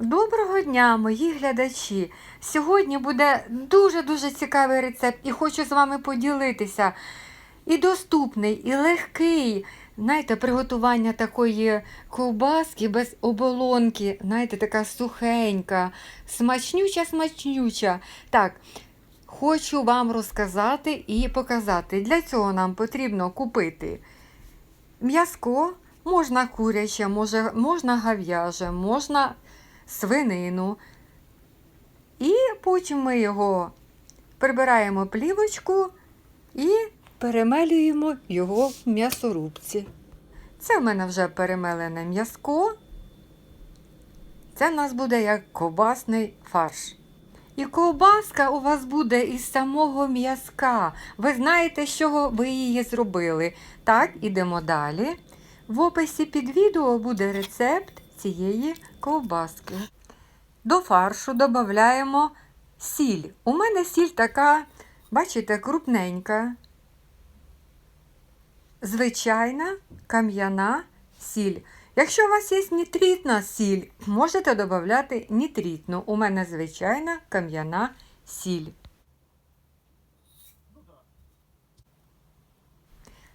Доброго дня, мої глядачі! Сьогодні буде дуже-дуже цікавий рецепт і хочу з вами поділитися. І доступний, і легкий. Знаєте, приготування такої ковбаски без оболонки, знаєте, така сухенька, смачнюча, смачнюча. Так, хочу вам розказати і показати. Для цього нам потрібно купити м'язко, можна куряче, можна гав'яже, можна свинину. І потім ми його прибираємо плівочку і перемелюємо його в м'ясорубці. Це в мене вже перемелене м'язко. Це в нас буде як ковбасний фарш. І ковбаска у вас буде із самого м'язка. Ви знаєте, з чого ви її зробили. Так, ідемо далі. В описі під відео буде рецепт цієї ковбаски. До фаршу додаємо сіль. У мене сіль така, бачите, крупненька. Звичайна кам'яна сіль. Якщо у вас є нітритна сіль, можете додати нітритну. У мене звичайна кам'яна сіль.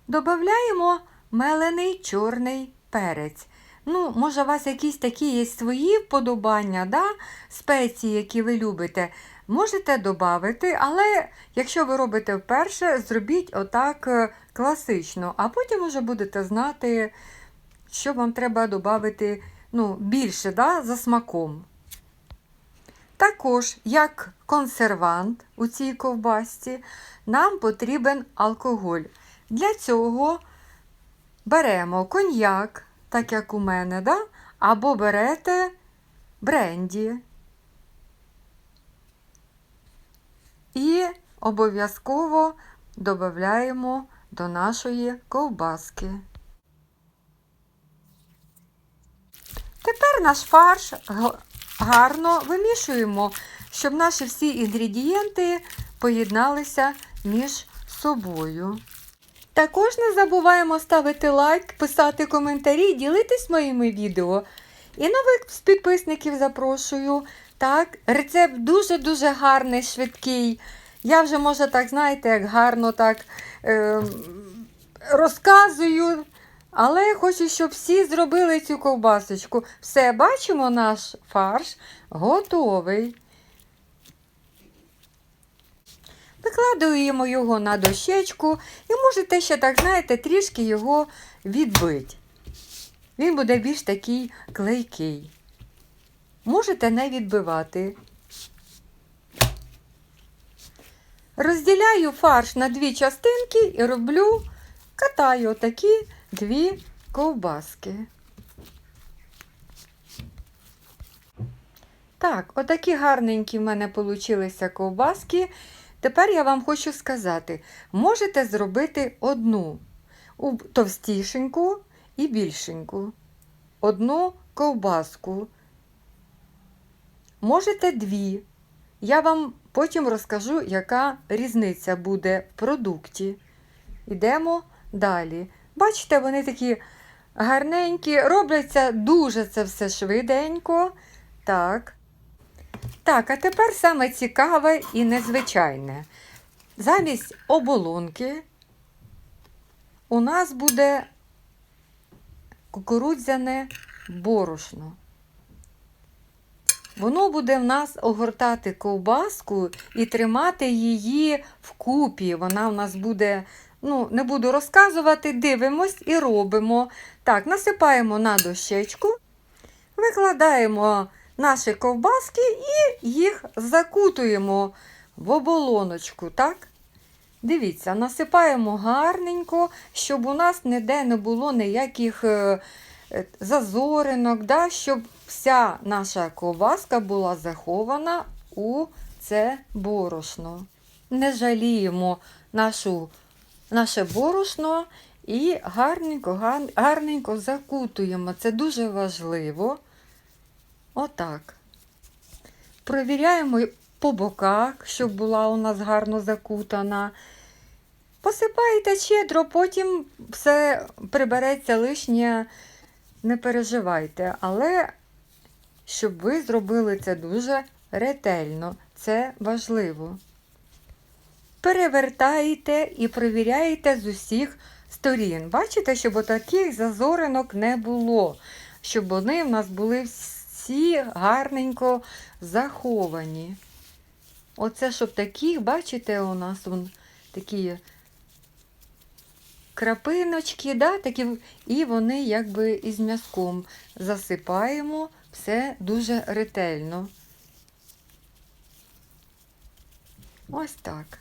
Додаємо мелений чорний перець. Ну, може, у вас якісь такі є свої вподобання, да? спеції, які ви любите, можете додати, але якщо ви робите вперше, зробіть отак е, класично, а потім вже будете знати, що вам треба додати ну, більше да, за смаком. Також, як консервант у цій ковбасці, нам потрібен алкоголь. Для цього беремо коньяк, так як у мене, да? або берете бренді. І обов'язково додаємо до нашої ковбаски. Тепер наш фарш гарно вимішуємо, щоб наші всі інгредієнти поєдналися між собою. Також не забуваємо ставити лайк, писати коментарі, ділитись моїми відео. І нових підписників запрошую. Так, рецепт дуже-дуже гарний, швидкий. Я вже, може, так, знаєте, як гарно так е, розказую. Але хочу, щоб всі зробили цю ковбасочку. Все, бачимо, наш фарш готовий. Викладуємо його на дощечку і можете ще, так, знаєте, трішки його відбити. Він буде більш такий клейкий. Можете не відбивати. Розділяю фарш на дві частинки і роблю, катаю такі дві ковбаски. Так, отакі гарненькі в мене получилися ковбаски. Тепер я вам хочу сказати, можете зробити одну товстішеньку і більшеньку. Одну ковбаску. Можете дві. Я вам потім розкажу, яка різниця буде в продукті. Йдемо далі. Бачите, вони такі гарненькі, робляться дуже це все швиденько. Так. Так, а тепер саме цікаве і незвичайне. Замість оболонки у нас буде кукурудзяне борошно. Воно буде в нас огортати ковбаску і тримати її вкупі. Вона в нас буде, ну, не буду розказувати, дивимось і робимо. Так, насипаємо на дощечку, викладаємо наші ковбаски і їх закутуємо в оболоночку. так? Дивіться, насипаємо гарненько, щоб у нас ніде не було ніяких е, е, зазоринок, да? щоб вся наша ковбаска була захована у це борошно. Не жаліємо нашу, наше борошно і гарненько, гар- гарненько закутуємо. Це дуже важливо. Отак. Провіряємо по боках, щоб була у нас гарно закутана. Посипаєте щедро, потім все прибереться лишнє, не переживайте. Але щоб ви зробили це дуже ретельно. Це важливо. Перевертаєте і провіряєте з усіх сторін. Бачите, щоб отаких зазоринок не було, щоб вони в нас були всі гарненько заховані. Оце, щоб таких, бачите, у нас вон такі крапиночки, да, такі, і вони якби із м'язком засипаємо все дуже ретельно. Ось так.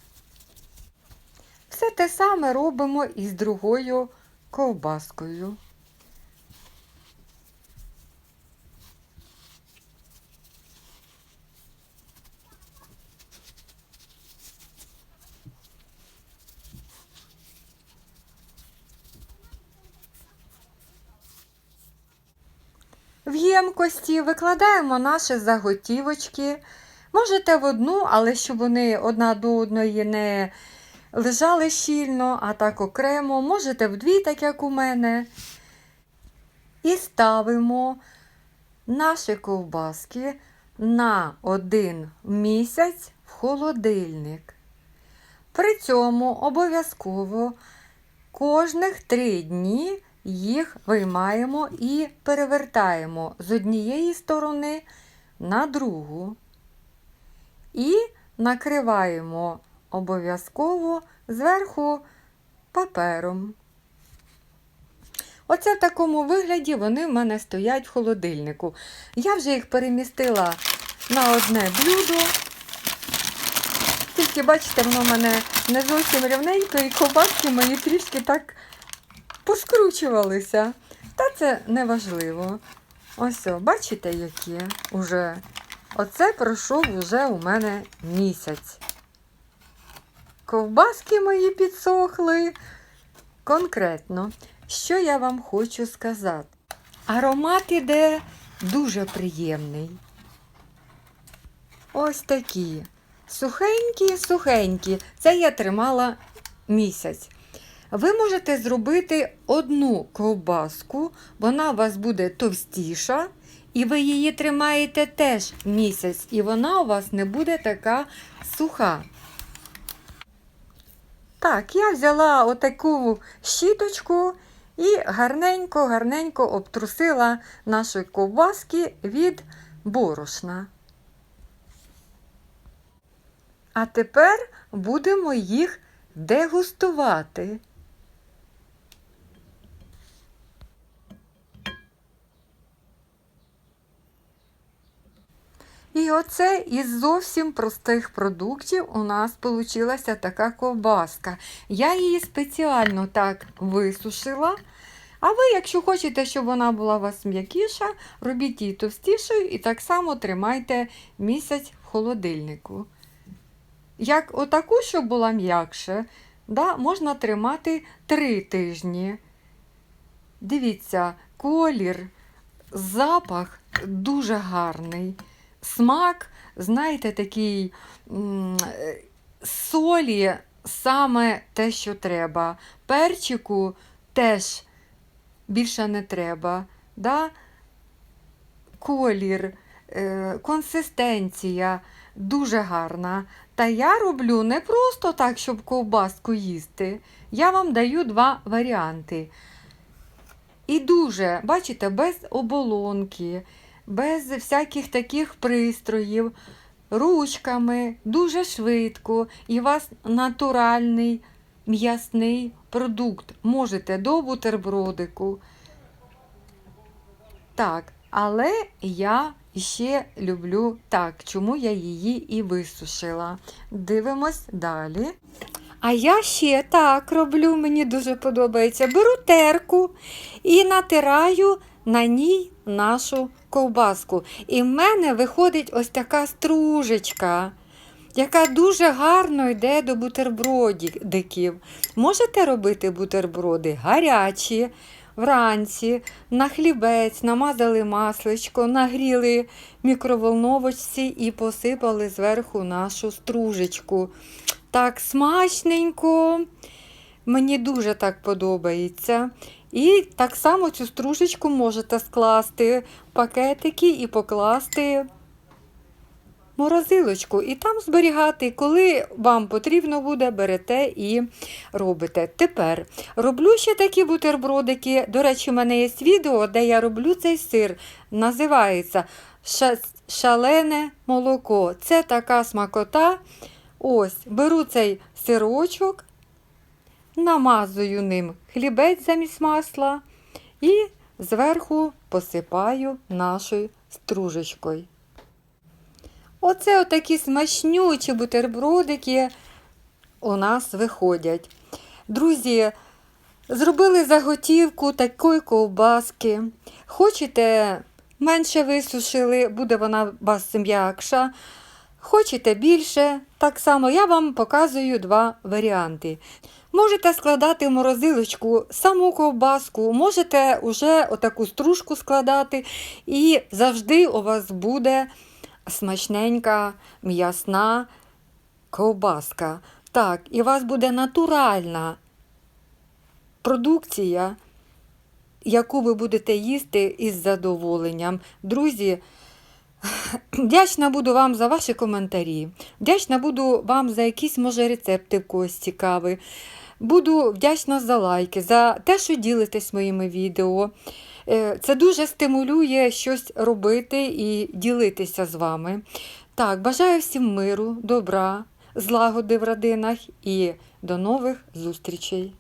Все те саме робимо і з другою ковбаскою. В ємкості викладаємо наші заготівочки. Можете в одну, але щоб вони одна до одної не лежали щільно, а так окремо. Можете в дві, так як у мене. І ставимо наші ковбаски на один місяць в холодильник. При цьому обов'язково кожних три дні їх виймаємо і перевертаємо з однієї сторони на другу. І накриваємо обов'язково зверху папером. Оце в такому вигляді вони в мене стоять в холодильнику. Я вже їх перемістила на одне блюдо. Тільки, бачите, воно в мене не зовсім рівненько, і ковбаски мої трішки так поскручувалися. Та це не важливо. Ось, бачите, які уже. Оце пройшов уже у мене місяць. Ковбаски мої підсохли. Конкретно, що я вам хочу сказати? Аромат іде дуже приємний. Ось такі. Сухенькі, сухенькі. Це я тримала місяць. Ви можете зробити одну ковбаску, вона у вас буде товстіша, і ви її тримаєте теж місяць, і вона у вас не буде така суха. Так, я взяла отаку щіточку і гарненько-гарненько обтрусила наші ковбаски від борошна. А тепер будемо їх дегустувати. І оце із зовсім простих продуктів у нас вийшла така ковбаска. Я її спеціально так висушила. А ви, якщо хочете, щоб вона була у вас м'якіша, робіть її товстішою і так само тримайте місяць в холодильнику. Як отаку, щоб була м'якше, да, можна тримати 3 тижні. Дивіться, колір, запах дуже гарний. Смак, знаєте, такий солі саме те, що треба. Перчику теж більше не треба. Да? Колір, е, консистенція дуже гарна. Та я роблю не просто так, щоб ковбаску їсти. Я вам даю два варіанти. І дуже, бачите, без оболонки, без всяких таких пристроїв, ручками, дуже швидко. І у вас натуральний м'ясний продукт. Можете до бутербродику. Так, але я ще люблю так, чому я її і висушила. Дивимось далі. А я ще так роблю, мені дуже подобається. Беру терку і натираю на ній нашу ковбаску. І в мене виходить ось така стружечка, яка дуже гарно йде до бутербродиків. Можете робити бутерброди гарячі. Вранці на хлібець намазали масличко, нагріли мікроволновочці і посипали зверху нашу стружечку. Так смачненько. Мені дуже так подобається. І так само цю стружечку можете скласти в пакетики і покласти морозилочку. І там зберігати, коли вам потрібно буде, берете і робите. Тепер роблю ще такі бутербродики. До речі, в мене є відео, де я роблю цей сир. Називається шалене молоко. Це така смакота. Ось, беру цей сирочок, намазую ним хлібець замість масла і зверху посипаю нашою стружечкою. Оце отакі смачнючі бутербродики у нас виходять. Друзі, зробили заготівку такої ковбаски. Хочете, менше висушили, буде вона вас м'якша. Хочете більше, так само я вам показую два варіанти. Можете складати в морозилочку саму ковбаску, можете вже отаку стружку складати, і завжди у вас буде смачненька м'ясна ковбаска. Так, і у вас буде натуральна продукція, яку ви будете їсти із задоволенням. Друзі, Вдячна буду вам за ваші коментарі. Вдячна буду вам за якісь, може, рецепти в когось цікаві. Буду вдячна за лайки, за те, що ділитесь моїми відео. Е, Це дуже стимулює щось робити і ділитися з вами. Так, бажаю всім миру, добра, злагоди в родинах і до нових зустрічей.